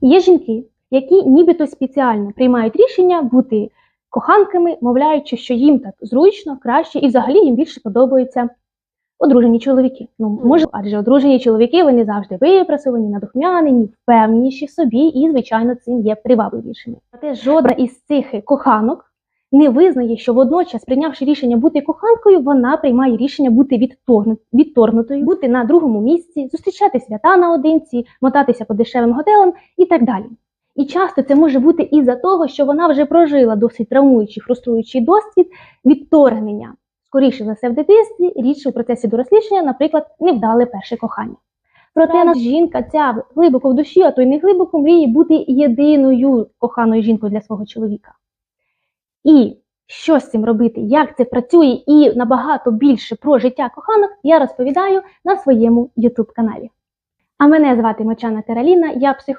Є жінки, які нібито спеціально приймають рішення бути коханками, мовляючи, що їм так зручно, краще, і взагалі їм більше подобаються одружені чоловіки. Ну, може, адже одружені чоловіки вони завжди випрасовані, надухмянені, впевненіші в собі, і, звичайно, цим є привабливішими. Проте жодна із цих коханок не визнає, що водночас, прийнявши рішення бути коханкою, вона приймає рішення бути відторгнутою, бути на другому місці, зустрічати свята наодинці, мотатися по дешевим готелам і так далі. І часто це може бути із-за того, що вона вже прожила досить травмуючий, фруструючий досвід відторгнення. Скоріше за все в дитинстві, рідше у процесі дорослішання, наприклад, невдале перше кохання. Проте нас жінка ця глибоко в душі, а то й не глибоко мріє бути єдиною коханою жінкою для свого чоловіка. І що з цим робити, як це працює і набагато більше про життя коханок я розповідаю на своєму YouTube каналі. А мене звати Мочана Кароліна, я психолог.